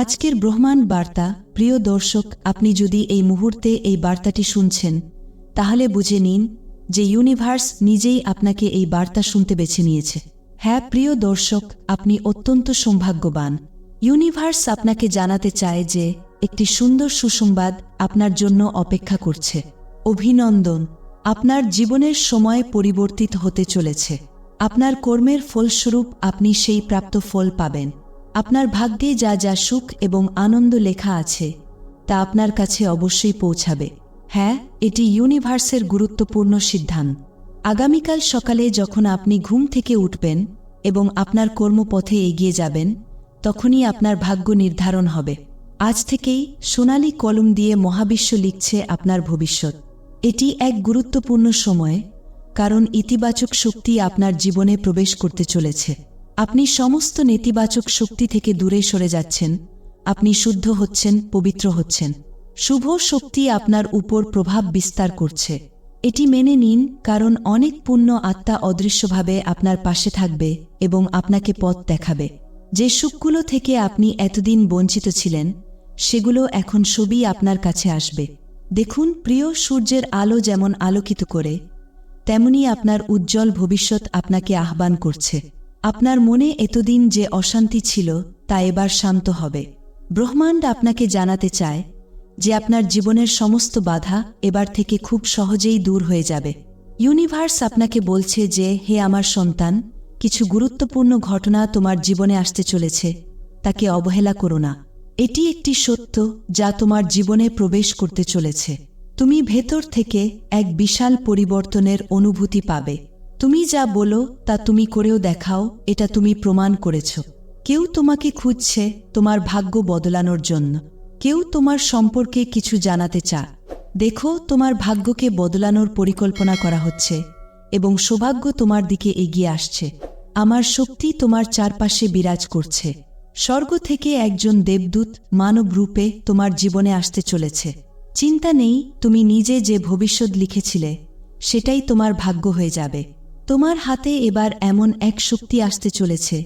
আজকের ব্রহ্মাণ্ড বার্তা, প্রিয় দর্শক, আপনি যদি এই মুহূর্তে এই বার্তাটি শুনছেন, তাহলে বুঝে নিন যে ইউনিভার্স নিজেই আপনাকে এই বার্তা শুনতে বেছে নিয়েছে। হ্যাঁ প্রিয় দর্শক, আপনি অত্যন্ত সৌভাগ্যবান। ইউনিভার্স আপনাকে জানাতে চায় যে একটি সুন্দর সুসংবাদ আপনার জন্য অপেক্ষা করছে। অভিনন্দন, আপনার জীবনের সময় পরিবর্তিত হতে চলেছে। আপনার কর্মের ফলস্বরূপ আপনি সেই প্রাপ্ত ফল পাবেন। আপনার ভাগ্যে যা যা সুখ এবং আনন্দ লেখা আছে, তা আপনার কাছে অবশ্যই পৌঁছাবে। হ্যাঁ এটি ইউনিভার্সের গুরুত্বপূর্ণ সিদ্ধান্ত। আগামীকাল সকালে যখন আপনি ঘুম থেকে উঠবেন এবং আপনার কর্মপথে এগিয়ে যাবেন, তখনই আপনার ভাগ্য নির্ধারণ হবে। আজ থেকেই সোনালি কলম দিয়ে মহাবিশ্ব লিখছে আপনার ভবিষ্যৎ। এটি এক গুরুত্বপূর্ণ সময়, কারণ ইতিবাচক শক্তি আপনার জীবনে প্রবেশ করতে চলেছে। আপনি সমস্ত নেতিবাচক শক্তি থেকে দূরে সরে যাচ্ছেন। আপনি শুদ্ধ হচ্ছেন, পবিত্র হচ্ছেন। শুভ শক্তি আপনার উপর প্রভাব বিস্তার করছে। এটি মেনে নিন, কারণ অনেক পুণ্য আত্মা অদৃশ্যভাবে আপনার পাশে থাকবে এবং আপনাকে পথ দেখাবে। যে সুখগুলো থেকে আপনি এতদিন বঞ্চিত ছিলেন, সেগুলো এখন সবই আপনার কাছে আসবে। দেখুন, প্রিয় সূর্যের আলো যেমন আলোকিত করে, তেমনি আপনার উজ্জ্বল ভবিষ্যৎ আপনাকে আহ্বান করছে। আপনার মনে এতদিন যে অশান্তি ছিল, তা এবার শান্ত হবে। ব্রহ্মাণ্ড আপনাকে জানাতে চায় যে আপনার জীবনের সমস্ত বাধা এবার থেকে খুব সহজেই দূর হয়ে যাবে। ইউনিভার্স আপনাকে বলছে যে, হে আমার সন্তান, কিছু গুরুত্বপূর্ণ ঘটনা তোমার জীবনে আসতে চলেছে, তাকে অবহেলা করো না। এটি একটি সত্য যা তোমার জীবনে প্রবেশ করতে চলেছে। তুমি ভেতর থেকে এক বিশাল পরিবর্তনের অনুভূতি পাবে। তুমি যা বলো, তা তুমি করেও দেখাও, এটা তুমি প্রমাণ করেছ। কেউ তোমাকে খুঁজছে তোমার ভাগ্য বদলানোর জন্য। কেউ তোমার সম্পর্কে কিছু জানাতে চা দেখো, তোমার ভাগ্যকে বদলানোর পরিকল্পনা করা হচ্ছে এবং সৌভাগ্য তোমার দিকে এগিয়ে আসছে। আমার শক্তি তোমার চারপাশে বিরাজ করছে। স্বর্গ থেকে একজন দেবদূত মানব রূপে তোমার জীবনে আসতে চলেছে। চিন্তা নেই, তুমি নিজে যে ভবিষ্যৎ লিখেছিলে, সেটাই তোমার ভাগ্য হয়ে যাবে। তোমার হাতে এবার এমন এক শক্তি আসতে চলেছে,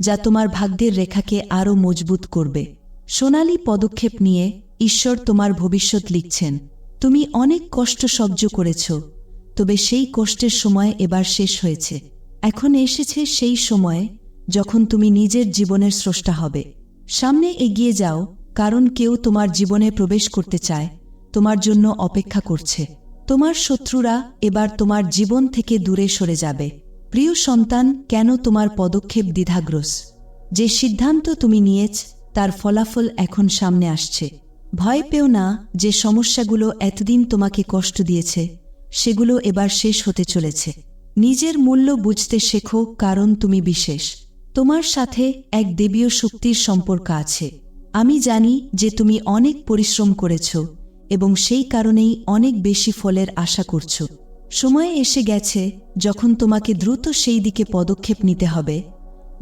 যা তোমার ভাগ্যের রেখাকে আরও মজবুত করবে। সোনালি পদক্ষেপ নিয়ে ঈশ্বর তোমার ভবিষ্যৎ লিখছেন। তুমি অনেক কষ্ট সহ্য করেছ, তবে সেই কষ্টের সময় এবার শেষ হয়েছে। এখন এসেছে সেই সময় যখন তুমি নিজের জীবনের স্রষ্টা হবে। সামনে এগিয়ে যাও, কারণ কেউ তোমার জীবনে প্রবেশ করতে চায়, তোমার জন্য অপেক্ষা করছে। তোমার শত্রুরা এবার তোমার জীবন থেকে দূরে সরে যাবে। প্রিয় সন্তান, কেন তোমার পদক্ষেপ দ্বিধাগ্রস যে সিদ্ধান্ত তুমি নিয়েছ, তার ফলাফল এখন সামনে আসছে। ভয় পেও না যে সমস্যাগুলো এতদিন তোমাকে কষ্ট দিয়েছে, সেগুলো এবার শেষ হতে চলেছে। নিজের মূল্য বুঝতে শেখো, কারণ তুমি বিশেষ। তোমার সাথে এক দেবীয় শক্তির সম্পর্ক আছে। আমি জানি যে তুমি অনেক পরিশ্রম করেছ এবং সেই কারণেই অনেক বেশি ফলের আশা করছ। সময় এসে গেছে যখন তোমাকে দ্রুত সেই দিকে পদক্ষেপ নিতে হবে,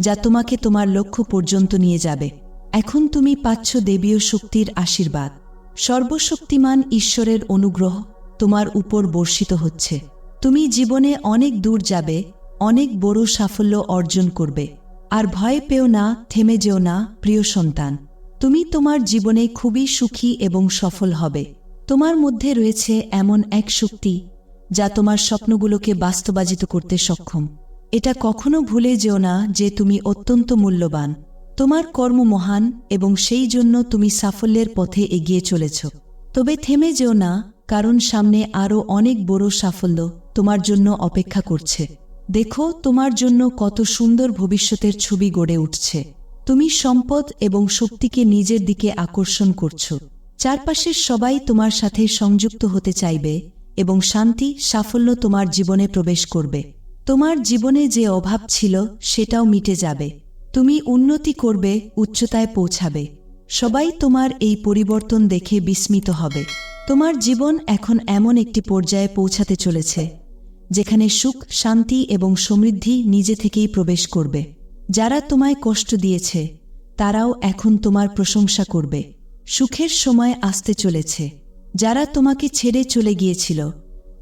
যা তোমাকে তোমার লক্ষ্য পর্যন্ত নিয়ে যাবে। এখন তুমি পাচ্ছ দেবীয় শক্তির আশীর্বাদ। সর্বশক্তিমান ঈশ্বরের অনুগ্রহ তোমার উপর বর্ষিত হচ্ছে। তুমি জীবনে অনেক দূর যাবে, অনেক বড় সাফল্য অর্জন করবে। আর ভয় পেও না, থেমে যেও না, প্রিয় সন্তান। তুমি তোমার জীবনে খুবই সুখী এবং সফল হবে। তোমার মধ্যে রয়েছে এমন এক শক্তি, যা তোমার স্বপ্নগুলোকে বাস্তবায়িত করতে সক্ষম। এটা কখনো ভুলে যেও না যে তুমি অত্যন্ত মূল্যবান। তোমার কর্ম মহান এবং সেই জন্য তুমি সাফল্যের পথে এগিয়ে চলেছ। তবে থেমে যেও না, কারণ সামনে আরও অনেক বড় সাফল্য তোমার জন্য অপেক্ষা করছে। দেখো, তোমার জন্য কত সুন্দর ভবিষ্যতের ছবি গড়ে উঠছে। তুমি সম্পদ এবং শক্তিকে নিজের দিকে আকর্ষণ করছ। চারপাশের সবাই তোমার সাথে সংযুক্ত হতে চাইবে এবং শান্তি, সাফল্য তোমার জীবনে প্রবেশ করবে। তোমার জীবনে যে অভাব ছিল, সেটাও মিটে যাবে। তুমি উন্নতি করবে, উচ্চতায় পৌঁছাবে। সবাই তোমার এই পরিবর্তন দেখে বিস্মিত হবে। তোমার জীবন এখন এমন একটি পর্যায়ে পৌঁছাতে চলেছে, যেখানে সুখ, শান্তি এবং সমৃদ্ধি নিজে থেকেই প্রবেশ করবে। যারা তোমায় কষ্ট দিয়েছে, তারাও এখন তোমার প্রশংসা করবে। সুখের সময় আসতে চলেছে। যারা তোমাকে ছেড়ে চলে গিয়েছিল,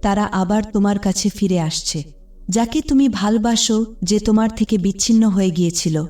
তারা আবার তোমার কাছে ফিরে আসছে। যাকে তুমি ভালবাসো, যে তোমার থেকে বিচ্ছিন্ন হয়ে গিয়েছিল,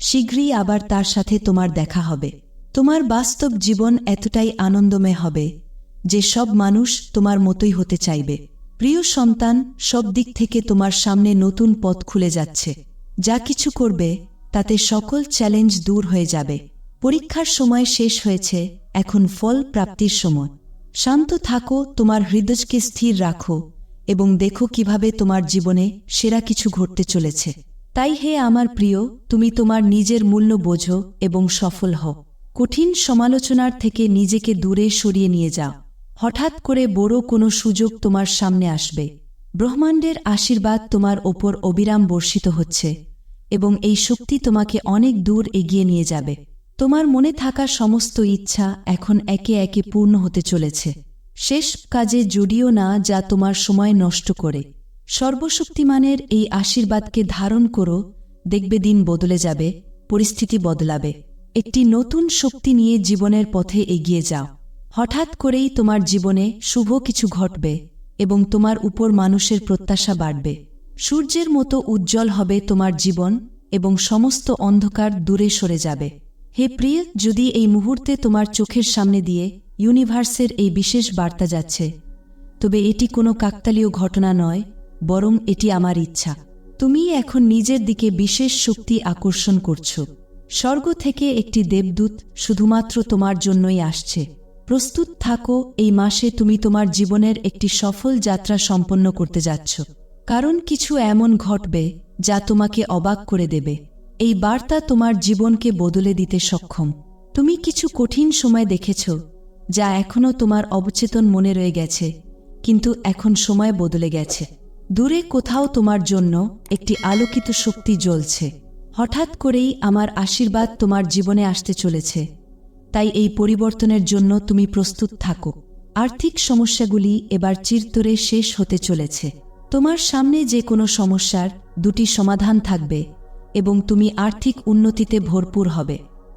শীঘ্রই আবার তার সাথে তোমার দেখা হবে। তোমার বাস্তব জীবন এতটাই আনন্দময় হবে, যে সব মানুষ তোমার মতোই হতে চাইবে। প্রিয় সন্তান, সব দিক থেকে তোমার সামনে নতুন পথ খুলে যাচ্ছে। যা কিছু করবে, তাতে সকল চ্যালেঞ্জ দূর হয়ে যাবে। পরীক্ষার সময় শেষ হয়েছে, এখন ফল প্রাপ্তির সময়। শান্ত থাকো, তোমার হৃদয়কে স্থির রাখো এবং দেখো কীভাবে তোমার জীবনে সেরা কিছু ঘটতে চলেছে। তাই হে আমার প্রিয়, তুমি তোমার নিজের মূল্য বোঝো এবং সফল হও। কঠিন সমালোচনার থেকে নিজেকে দূরে সরিয়ে নিয়ে যাও। হঠাৎ করে বড় কোনো সুযোগ তোমার সামনে আসবে। ব্রহ্মাণ্ডের আশীর্বাদ তোমার ওপর অবিরাম বর্ষিত হচ্ছে এবং এই শক্তি তোমাকে অনেক দূর এগিয়ে নিয়ে যাবে। তোমার মনে থাকা সমস্ত ইচ্ছা এখন একে একে পূর্ণ হতে চলেছে। শেষ কাজে জড়িও না যা তোমার সময় নষ্ট করে। সর্বশক্তিমানের এই আশীর্বাদকে ধারণ করো, দেখবে দিন বদলে যাবে, পরিস্থিতি বদলাবে। একটি নতুন শক্তি নিয়ে জীবনের পথে এগিয়ে যাও। হঠাৎ করেই তোমার জীবনে শুভ কিছু ঘটবে এবং তোমার উপর মানুষের প্রত্যাশা বাড়বে। সূর্যের মতো উজ্জ্বল হবে তোমার জীবন এবং সমস্ত অন্ধকার দূরে সরে যাবে। হে প্রিয়, যদি এই মুহূর্তে তোমার চোখের সামনে দিয়ে ইউনিভার্সের এই বিশেষ বার্তা যাচ্ছে, তবে এটি কোনো কাকতালীয় ঘটনা নয়, বরং এটি আমার ইচ্ছা। তুমি এখন নিজের দিকে বিশেষ শক্তি আকর্ষণ করছ। স্বর্গ থেকে একটি দেবদূত শুধুমাত্র তোমার জন্যই আসছে। প্রস্তুত থাকো, এই মাসে তুমি তোমার জীবনের একটি সফল যাত্রা সম্পন্ন করতে যাচ্ছ। কারণ কিছু এমন ঘটবে যা তোমাকে অবাক করে দেবে। এই বার্তা তোমার জীবনকে বদলে দিতে সক্ষম। তুমি কিছু কঠিন সময় দেখেছ, যা এখনও তোমার অবচেতন মনে রয়ে গেছে, কিন্তু এখন সময় বদলে গেছে। দূরে কোথাও তোমার জন্য একটি আলোকিত শক্তি জ্বলছে। হঠাৎ করেই আমার আশীর্বাদ তোমার জীবনে আসতে চলেছে। তাই এই পরিবর্তনের জন্য তুমি প্রস্তুত থাকো। আর্থিক সমস্যাগুলি এবার চিরতরে শেষ হতে চলেছে। তোমার সামনে যে কোনো সমস্যার দুটি সমাধান থাকবে। এবং তুমি আর্থিক উন্নতিতে ভরপুর হবে।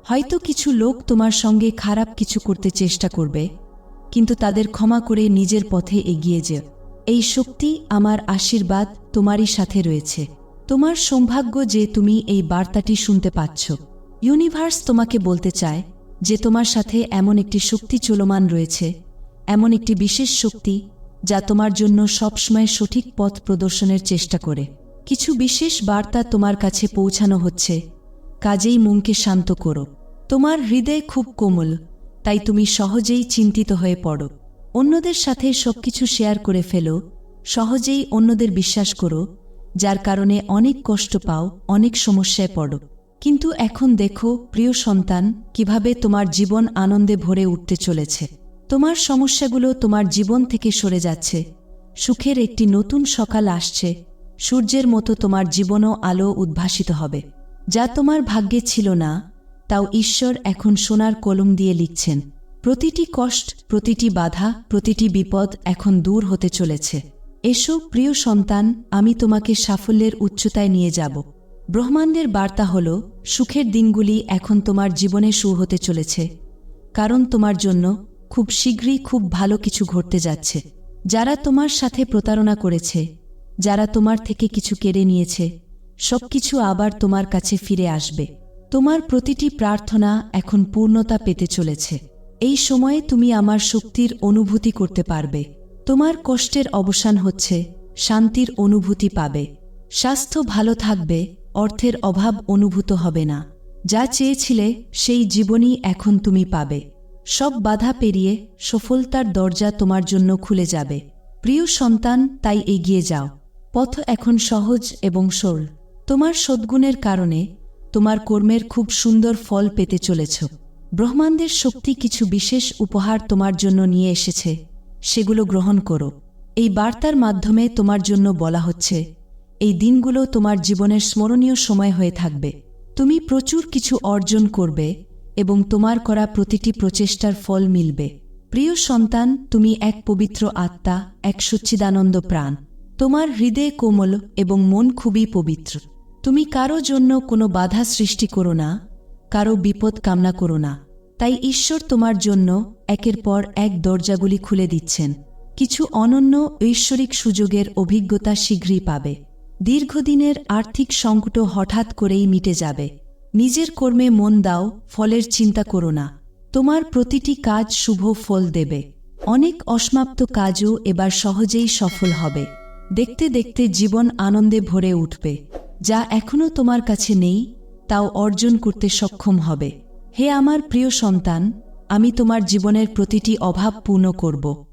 হয়তো কিছু লোক তোমার সঙ্গে খারাপ কিছু করতে চেষ্টা করবে, কিন্তু তাদের ক্ষমা করে নিজের পথে এগিয়ে যে এই শক্তি আমার আশীর্বাদ তোমারই সাথে রয়েছে। তোমার সৌভাগ্য যে তুমি এই বার্তাটি শুনতে পাচ্ছ। ইউনিভার্স তোমাকে বলতে চায় যে তোমার সাথে এমন একটি শক্তি চলমান রয়েছে, এমন একটি বিশেষ শক্তি যা তোমার জন্য সবসময় সঠিক পথ প্রদর্শনের চেষ্টা করে। কিছু বিশেষ বার্তা তোমার কাছে পৌঁছানো হচ্ছে। কাজেই মনকে শান্ত করো। তোমার হৃদয় খুব কোমল, তাই তুমি সহজেই চিন্তিত হয়ে পড়ো। অন্যদের সাথে সবকিছু শেয়ার করে ফেলো, সহজেই অন্যদের বিশ্বাস করো, যার কারণে অনেক কষ্ট পাও, অনেক সমস্যায় পড়ো। কিন্তু এখন দেখো, প্রিয় সন্তান, কীভাবে তোমার জীবন আনন্দে ভরে উঠতে চলেছে। তোমার সমস্যাগুলো তোমার জীবন থেকে সরে যাচ্ছে। সুখের একটি নতুন সকাল আসছে। সূর্যের মতো তোমার জীবনও আলো উদ্ভাসিত হবে। যা তোমার ভাগ্যে ছিল না, তাও ঈশ্বর এখন সোনার কলম দিয়ে লিখছেন। প্রতিটি কষ্ট, প্রতিটি বাধা, প্রতিটি বিপদ এখন দূর হতে চলেছে। এসো, প্রিয় সন্তান, আমি তোমাকে সাফল্যের উচ্চতায় নিয়ে যাব। ব্রহ্মাণ্ডের বার্তা হল, সুখের দিনগুলি এখন তোমার জীবনে শুরু হতে চলেছে। কারণ তোমার জন্য খুব শীঘ্রই খুব ভালো কিছু ঘটতে যাচ্ছে। যারা তোমার সাথে প্রতারণা করেছে যারা তোমার থেকে কিছু কেড়ে নিয়েছে, সবকিছু আবার তোমার কাছে ফিরে আসবে। তোমার প্রতিটি প্রার্থনা এখন পূর্ণতা পেতে চলেছে। এই সময়ে তুমি আমার শক্তির অনুভূতি করতে পারবে। তোমার কষ্টের অবসান হচ্ছে, শান্তির অনুভূতি পাবে। স্বাস্থ্য ভালো থাকবে, অর্থের অভাব অনুভূত হবে না। যা চেয়েছিলে, সেই জীবনই এখন তুমি পাবে। সব বাধা পেরিয়ে সফলতার দরজা তোমার জন্য খুলে যাবে। প্রিয় সন্তান, তাই এগিয়ে যাও। পথ এখন সহজ এবং সরল। তোমার সদ্গুণের কারণে তোমার কর্মের খুব সুন্দর ফল পেতে চলেছ। ব্রহ্মাণ্ডের শক্তি কিছু বিশেষ উপহার তোমার জন্য নিয়ে এসেছে, সেগুলো গ্রহণ করো। এই বার্তার মাধ্যমে তোমার জন্য বলা হচ্ছে, এই দিনগুলো তোমার জীবনের স্মরণীয় সময় হয়ে থাকবে। তুমি প্রচুর কিছু অর্জন করবে এবং তোমার করা প্রতিটি প্রচেষ্টার ফল মিলবে। প্রিয় সন্তান, তুমি এক পবিত্র আত্মা, এক সচ্চিদানন্দ প্রাণ। তোমার হৃদয় কোমল এবং মন খুবই পবিত্র। তুমি কারও জন্য কোনো বাধা সৃষ্টি করো না, কারও বিপদ কামনা করো না। তাই ঈশ্বর তোমার জন্য একের পর এক দরজাগুলি খুলে দিচ্ছেন। কিছু অনন্য ঐশ্বরিক সুযোগের অভিজ্ঞতা শীঘ্রই পাবে। দীর্ঘদিনের আর্থিক সংকট হঠাৎ করেই মিটে যাবে। নিজের কর্মে মন দাও, ফলের চিন্তা করো না। তোমার প্রতিটি কাজ শুভ ফল দেবে। অনেক অসমাপ্ত কাজও এবার সহজেই সফল হবে। দেখতে দেখতে জীবন আনন্দে ভরে উঠবে। যা এখনও তোমার কাছে নেই, তাও অর্জন করতে সক্ষম হবে। হে আমার প্রিয় সন্তান, আমি তোমার জীবনের প্রতিটি অভাব পূর্ণ করব।